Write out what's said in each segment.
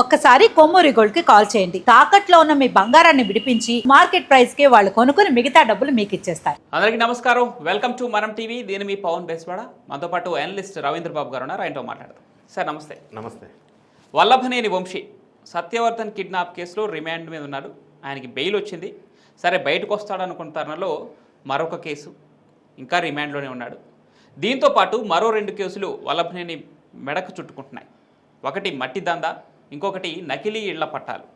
ఒక్కసారి కొమ్మూరి గోల్డ్కి కాల్ చేయండి. తాకట్లో ఉన్న మీ బంగారాన్ని విడిపించి మార్కెట్ ప్రైస్కి వాళ్ళు కొనుక్కుని మిగతా డబ్బులు మీకు ఇచ్చేస్తారు. అందరికీ నమస్కారం. వెల్కమ్ టు మనం టీవీ దీని మీ పవన్ బేస్వాడ. మనతో పాటు అనలిస్ట్ రవీంద్ర బాబు గారు ఉన్నారు. ఆయనతో మాట్లాడదాం. సార్ నమస్తే. నమస్తే. వల్లభనేని వంశీ సత్యవర్ధన్ కిడ్నాప్ కేసులో రిమాండ్ మీద ఉన్నాడు. ఆయనకి బెయిల్ వచ్చింది. సరే బయటకు వస్తాడు అనుకున్న తరుణంలో మరొక కేసు ఇంకా రిమాండ్లోనే ఉన్నాడు. దీంతో పాటు మరో రెండు కేసులు వల్లభనేని మెడకు చుట్టుకుంటున్నాయి. ఒకటి మట్టి దందా ఇంకొకటి నకిలీ ఇళ్ళ పట్టాలు.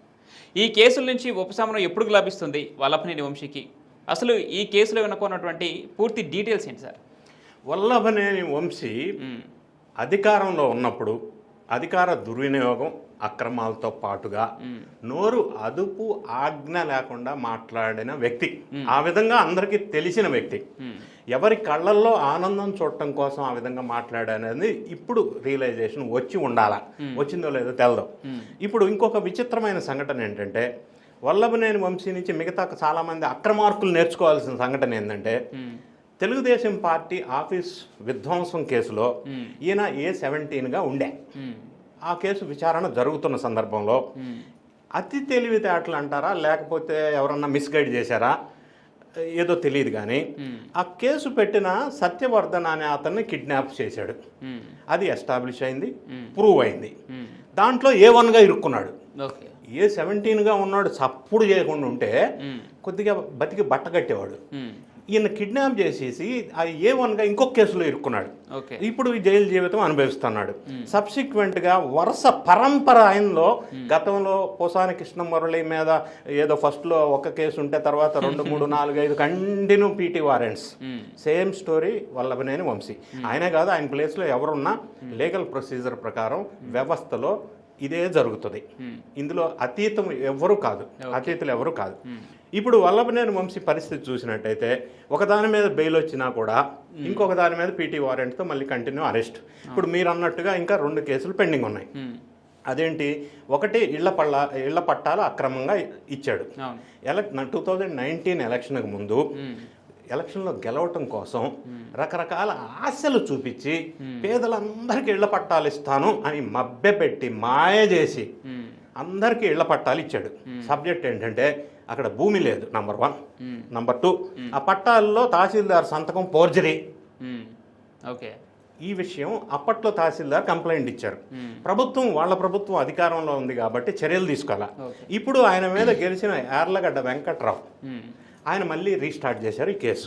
ఈ కేసుల నుంచి ఉపశమనం ఎప్పుడు లభిస్తుంది? వల్లభనేని వంశీకి. అసలు ఈ కేసులో వెనుకున్నటువంటి పూర్తి డీటెయిల్స్ ఏంటి సార్? వల్లభనేని వంశీ. అధికారంలో ఉన్నప్పుడు అధికార దుర్వినియోగం అక్రమాలతో పాటుగా నోరు అదుపు ఆజ్ఞ లేకుండా మాట్లాడిన వ్యక్తి. ఆ విధంగా అందరికీ తెలిసిన వ్యక్తి. ఎవరి కళ్ళల్లో ఆనందం చూడటం కోసం ఆ విధంగా మాట్లాడనేది ఇప్పుడు రియలైజేషన్ వచ్చి ఉండాలా? వచ్చిందో లేదో తెలదు. ఇప్పుడు ఇంకొక విచిత్రమైన సంఘటన ఏంటంటే వల్లభనేని వంశీ నుంచి మిగతా చాలామంది అక్రమార్కులు నేర్చుకోవాల్సిన సంఘటన ఏంటంటే తెలుగుదేశం పార్టీ ఆఫీస్ విధ్వంసం కేసులో ఈయన ఏ సెవెంటీన్గా ఉండే. ఆ కేసు విచారణ జరుగుతున్న సందర్భంలో అతి తెలివితేటలు అంటారా? లేకపోతే ఎవరన్నా మిస్గైడ్ చేశారా? ఏదో తెలియదు కానీ ఆ కేసు పెట్టిన సత్యవర్ధన్ అనే అతన్ని కిడ్నాప్ చేశాడు. అది ఎస్టాబ్లిష్ అయింది ప్రూవ్ అయింది. దాంట్లో ఏ వన్గా ఇరుక్కున్నాడు. ఏ సెవెంటీన్గా ఉన్నాడు చప్పుడు చేయకుండా ఉంటే. కొద్దిగా బతికి బట్ట కట్టేవాడు. ఈయన కిడ్నాప్ చేసేసి ఆ ఏ వన్గా ఇంకొక కేసులో ఇరుక్కున్నాడు. ఇప్పుడు ఈ జైలు జీవితం అనుభవిస్తున్నాడు. సబ్సిక్వెంట్గా వరుస పరంపర ఆయనలో గతంలో పోసాని కృష్ణ మురళి మీద ఏదో ఫస్ట్లో ఒక కేసు ఉంటే తర్వాత రెండు మూడు నాలుగు ఐదు continue PT warrants. Same story Vallabhaneni Vamsi. ఆయనే కాదు ఆయన ప్లేస్లో ఎవరున్నా లీగల్ ప్రొసీజర్ ప్రకారం వ్యవస్థలో ఇదే జరుగుతుంది. ఇందులో అతీతం ఎవరు కాదు అతీతులు ఎవరు కాదు. ఇప్పుడు వల్లభనేని వంశీ పరిస్థితి చూసినట్టయితే ఒక దాని మీద బెయిల్ వచ్చినా కూడా ఇంకొక దాని మీద పీటీ వారెంట్తో మళ్ళీ కంటిన్యూ అరెస్ట్. ఇప్పుడు మీరు అన్నట్టుగా ఇంకా రెండు కేసులు పెండింగ్ ఉన్నాయి. అదేంటి? ఒకటి ఇళ్ళ పళ్ళ ఇళ్ళ పట్టాలు అక్రమంగా ఇచ్చాడు. ఎలక్ టూ థౌజండ్ నైన్టీన్ ఎలక్షన్కి ముందు. ఎలక్షన్లో గెలవటం కోసం రకరకాల ఆశలు చూపించి పేదలందరికీ ఇళ్ళ పట్టాలు ఇస్తాను అని మభ్యపెట్టి మాయ చేసి. అందరికీ ఇళ్ళ పట్టాలు ఇచ్చాడు. సబ్జెక్ట్ ఏంటంటే అక్కడ భూమి లేదు నంబర్ వన్ నంబర్ టూ ఆ పట్టాల్లో తహసీల్దార్ సంతకం పోర్జరీ. ఓకే ఈ విషయం అప్పట్లో తహసీల్దార్ కంప్లైంట్ ఇచ్చారు మ్మ్. ప్రభుత్వం వాళ్ళ ప్రభుత్వం అధికారంలో ఉంది కాబట్టి చర్యలు తీసుకోవాలా. ఇప్పుడు ఆయన మీద గెలిచిన యార్లగడ్డ వెంకట్రావు మ్మ్. ఆయన మళ్ళీ రీస్టార్ట్ చేశారు ఈ కేసు.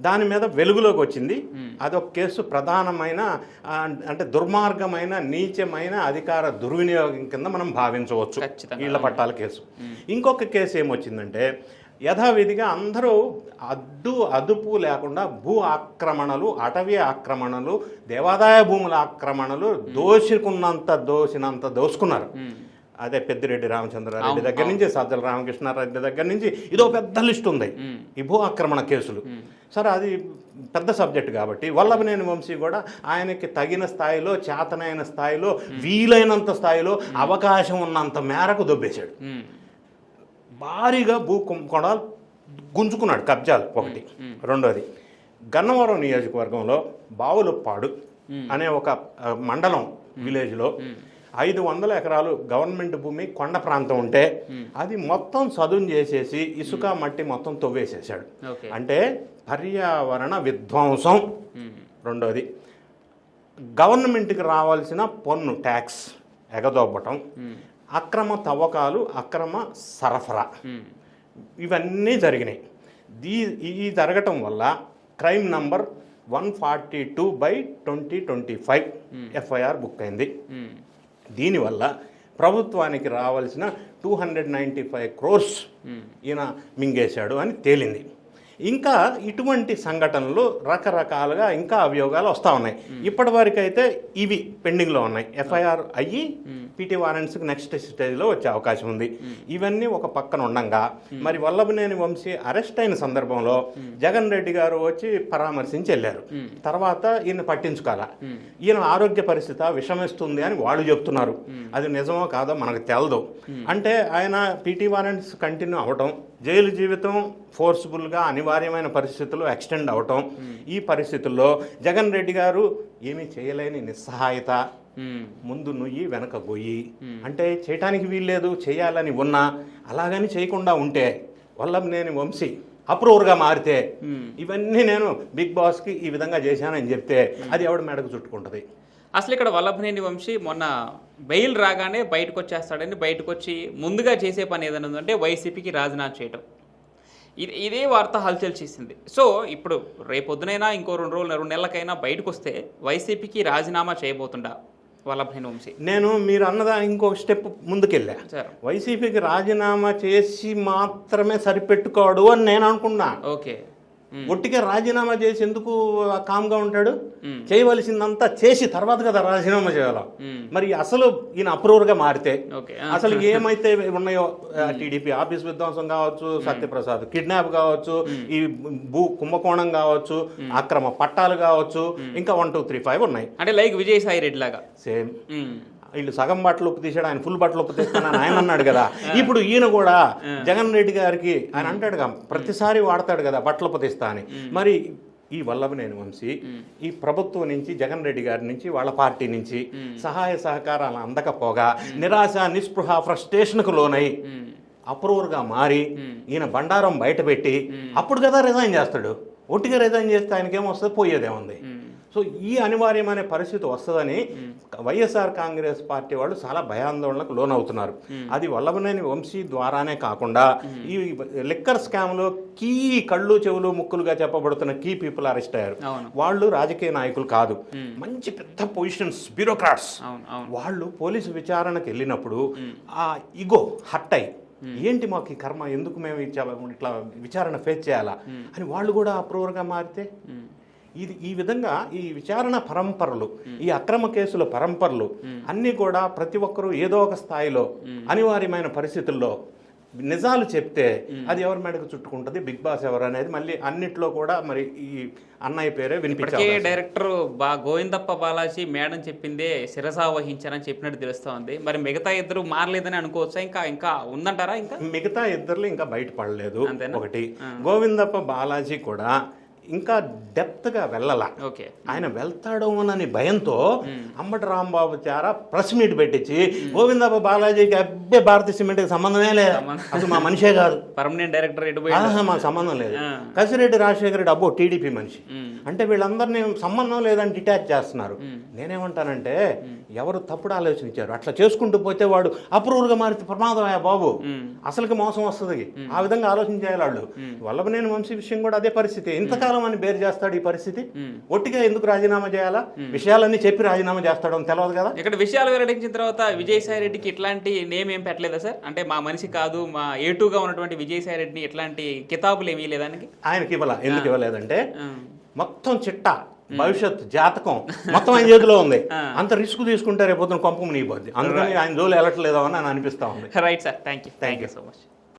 దాని మీద వెలుగులోకి వచ్చింది. అదొక కేసు ప్రధానమైన అంటే దుర్మార్గమైన నీచమైన అధికార దుర్వినియోగం కింద మనం భావించవచ్చు. ఇళ్ళ పట్టాల కేసు. ఇంకొక కేసు ఏమొచ్చిందంటే యథావిధిగా అందరూ అడ్డు అదుపు లేకుండా భూ ఆక్రమణలు అటవీ ఆక్రమణలు దేవాదాయ భూముల ఆక్రమణలు దోషుకున్నంత దోసినంత దోసుకున్నారు. అదే పెద్దిరెడ్డి రామచంద్రారెడ్డి దగ్గర నుంచి సజ్జల రామకృష్ణారెడ్డి దగ్గర నుంచి ఇదో పెద్ద లిస్ట్ ఉంది. ఈ భూ ఆక్రమణ కేసులు. సరే అది పెద్ద సబ్జెక్ట్ కాబట్టి వల్లభనేని వంశీ కూడా ఆయనకి తగిన స్థాయిలో చేతనైన స్థాయిలో వీలైనంత స్థాయిలో అవకాశం ఉన్నంత మేరకు దొబ్బేశాడు. భారీగా భూ కుం- కొడాలు గుంజుకున్నాడు కబ్జాలు ఒకటి. రెండోది గన్నవరం నియోజకవర్గంలో బావులపాడు అనే ఒక మండలం విలేజ్లో ఐదు వందల ఎకరాలు గవర్నమెంట్ భూమి కొండ ప్రాంతం ఉంటే అది మొత్తం చదును చేసేసి ఇసుక మట్టి మొత్తం తవ్వేసేసాడు అంటే పర్యావరణ విధ్వంసం. రెండోది గవర్నమెంట్కి రావాల్సిన పన్ను ట్యాక్స్ ఎగదొబ్బటం అక్రమ తవ్వకాలు అక్రమ సరఫరా. ఇవన్నీ జరిగినాయి. దీ ఈ జరగటం వల్ల crime number one forty two by twenty twenty five FIR book అయింది. దీనివల్ల ప్రభుత్వానికి రావాల్సిన two hundred ninety five crores ఈయన మింగేశాడు అని తేలింది. ఇంకా ఇటువంటి సంఘటనలు రకరకాలుగా ఇంకా అభియోగాలు వస్తూ ఉన్నాయి. ఇప్పటి వరకు అయితే ఇవి పెండింగ్లో ఉన్నాయి. ఎఫ్ఐఆర్ అయ్యి పీటీ వారెంట్స్కి నెక్స్ట్ స్టేజ్లో వచ్చే అవకాశం ఉంది. ఇవన్నీ ఒక పక్కన ఉండంగా మరి వల్లభనేని వంశీ అరెస్ట్ అయిన సందర్భంలో జగన్ రెడ్డి గారు వచ్చి పరామర్శించి వెళ్ళారు. తర్వాత ఈయన పట్టించుకోవాలా? ఈయన ఆరోగ్య పరిస్థితి విషమిస్తుంది అని వాళ్ళు చెప్తున్నారు. అది నిజమో కాదో మనకు తెలదు. అంటే ఆయన పీటీ వారెంట్స్ కంటిన్యూ అవటం జైలు జీవితం ఫోర్స్ఫుల్గా అనివార్యమైన పరిస్థితులు ఎక్స్టెండ్ అవటం. ఈ పరిస్థితుల్లో జగన్ రెడ్డి గారు ఏమీ చేయలేని నిస్సహాయత. మ్మ్. ముందు నుయ్యి వెనక గొయ్యి. అంటే చేయటానికి వీల్లేదు చేయాలని ఉన్నా అలాగని చేయకుండా ఉంటే వల్లభనేని వంశీ అప్రూవర్గా మారితే ఇవన్నీ నేను బిగ్ బాస్కి ఈ విధంగా చేశానని చెప్తే అది ఎవడ మెడకు చుట్టుకుంటుంది? అసలు ఇక్కడ వల్లభనేని వంశీ మొన్న బెయిల్ రాగానే బయటకు వచ్చేస్తాడని బయటకు వచ్చి ముందుగా చేసే పని ఏదైనా ఉందంటే వైసీపీకి రాజీనామా చేయడం ఇది ఇదే వార్త హల్చల్ చేసింది. సో ఇప్పుడు రేపొద్దునైనా ఇంకో రెండు రోజులు రెండు నెలలకైనా బయటకు వస్తే వైసీపీకి రాజీనామా చేయబోతుండా వల్లభనేని వంశీ? నేను మీరు అన్నదా ఇంకొక స్టెప్ ముందుకెళ్ళా. సార్. వైసీపీకి రాజీనామా చేసి మాత్రమే సరిపెట్టుకోడు అని నేను అనుకున్నా. ఓకే. మ్మ్. ఒట్టిగా రాజీనామా చేసి ఎందుకు కామ్గా ఉంటాడు. చేయవలసిందంతా చేసి తర్వాత కదా రాజీనామా చేయాలి. మరి అసలు ఈయన అప్రూవర్గా మారితే అసలు ఏమైతే ఉన్నాయో టీడీపీ ఆఫీస్ విధ్వంసం కావచ్చు సత్యప్రసాద్ కిడ్నాప్ కావచ్చు ఈ భూ కుంభకోణం కావచ్చు అక్రమ పట్టాలు కావచ్చు ఇంకా వన్ టూ త్రీ ఫైవ్ ఉన్నాయి. అంటే లైక్ విజయసాయి రెడ్డి లాగా. సేమ్. వీళ్ళు సగం బట్టలు ఉప్పు తీసాడు ఆయన ఫుల్ బట్టలు ఉప్పు తీస్తానని ఆయన అన్నాడు కదా. ఇప్పుడు ఈయన కూడా జగన్ రెడ్డి గారికి ఆయన అంటాడుగా ప్రతిసారి వాడతాడు కదా బట్టలు ఉప్పు తీస్తా అని. మరి ఈ వల్లభనేని వంశీ ఈ ప్రభుత్వం నుంచి జగన్ రెడ్డి గారి నుంచి వాళ్ళ పార్టీ నుంచి సహాయ సహకారాలు అందకపోగా నిరాశ నిస్పృహ ఫ్రస్ట్రేషన్కు లోనై. అప్రూవర్గా మారి ఈయన బండారం బయటపెట్టి అప్పుడు కదా రిజైన్ చేస్తాడు. ఒట్టిగా రిజైన్ చేస్తే ఆయనకేమొస్తుంది? పోయేదేముంది. సో ఈ అనివార్యమైన పరిస్థితి వస్తుందని వైఎస్ఆర్ కాంగ్రెస్ పార్టీ వాళ్ళు చాలా భయాందోళనకు లోనవుతున్నారు. అది వల్లభనేని వంశీ ద్వారానే కాకుండా ఈ లిక్కర్ స్కామ్లో కీ కళ్ళు చెవులు ముక్కులుగా చెప్పబడుతున్న కీ పీపుల్ అరెస్ట్ అయ్యారు. వాళ్ళు రాజకీయ నాయకులు కాదు. మంచి పెద్ద పొజిషన్స్ బ్యూరోక్రాట్స్. వాళ్ళు పోలీసు విచారణకు వెళ్ళినప్పుడు ఆ ఇగో హట్ అయి ఏంటి మాకు ఈ కర్మ? ఎందుకు మేము ఇట్లా విచారణ ఫేస్ చేయాలా? అని వాళ్ళు కూడా అప్రూవర్గా మారితే. ఇది ఈ విధంగా ఈ విచారణ పరంపరలు ఈ అక్రమ కేసుల పరంపరలు అన్నీ కూడా ప్రతి ఒక్కరూ ఏదో ఒక స్థాయిలో అనివార్యమైన పరిస్థితుల్లో నిజాలు చెప్తే అది ఎవరి మెడకు చుట్టుకుంటుంది? బిగ్ బాస్ ఎవరు అనేది మళ్ళీ అన్నిట్లో కూడా మరి ఈ అన్నయ్య పేరే వినిపించాలి డైరెక్టర్ బా గోవిందప్ప బాలాజీ మేడం చెప్పిందే శిరసా వహించారని చెప్పినట్టు తెలుస్తోంది. మరి మిగతా ఇద్దరు మారలేదని అనుకోవచ్చా? ఇంకా ఇంకా ఉందంటారా ఇంకా? మిగతా ఇద్దరు ఇంకా బయటపడలేదు? ఒకటి గోవిందప్ప బాలాజీ కూడా ఇంకా డెప్త్గా వెళ్ళాల. ఓకే. ఆయన వెళ్తాడు అని భయంతో అంబటి రాంబాబు చారా ప్రెస్ మీట్ పెట్టించి గోవిందప్ప బాలాజీకి అబ్బే భారతీయ సిమెంట్కి సంబంధమే లేదు అసలు మా మనిషే కాదు. పర్మనెంట్ డైరెక్టర్ మాకు సంబంధం లేదు. కసిరెడ్డి రాజశేఖర రెడ్డి అబ్బో టీడీపీ మనిషి. అంటే వీళ్ళందరినీ సంబంధం లేదని డిటాచ్ చేస్తున్నారు. నేనేమంటానంటే ఎవరు తప్పుడు ఆలోచించారు? అట్లా చేసుకుంటూ పోతే వాడు అప్రూవర్గా మారితే ప్రమాదమయ్యా బాబు. అసలుకి మోసం వస్తుంది. ఆ విధంగా ఆలోచించాలి వాళ్ళు వల్లభనేని వంశీ విషయం కూడా అదే పరిస్థితి. ఇంతకాలం అని బేర్ చేస్తాడు ఈ పరిస్థితి. ఒట్టిగా ఎందుకు రాజీనామా చేయాలా? విషయాలన్నీ చెప్పి రాజీనామా చేస్తాడు అని తెలియదు కదా? ఇక్కడ విషయాలు వెల్లడించిన తర్వాత విజయసాయి రెడ్డికి ఇట్లాంటి నేమ్ ఏం పెట్టలేదా సార్? అంటే మా మనిషి కాదు మా ఏటుగా ఉన్నటువంటి విజయసాయి రెడ్డిని ఇట్లాంటి కితాబులు ఏమీ లేదానికి ఆయనకి? ఇవ్వాల? ఎందుకు ఇవ్వలేదంటే మొత్తం చిట్టా భవిష్యత్ జాతకం మొత్తం ఆయన చేతిలో ఉంది. అంత రిస్క్ తీసుకుంటే రేపు పొద్దున కొంపం నీపోద్ది అందుకని ఆయన జోలు వెళ్ళట్లేదో అని అని అనిపిస్తా ఉంది. Right sir thank you thank you so much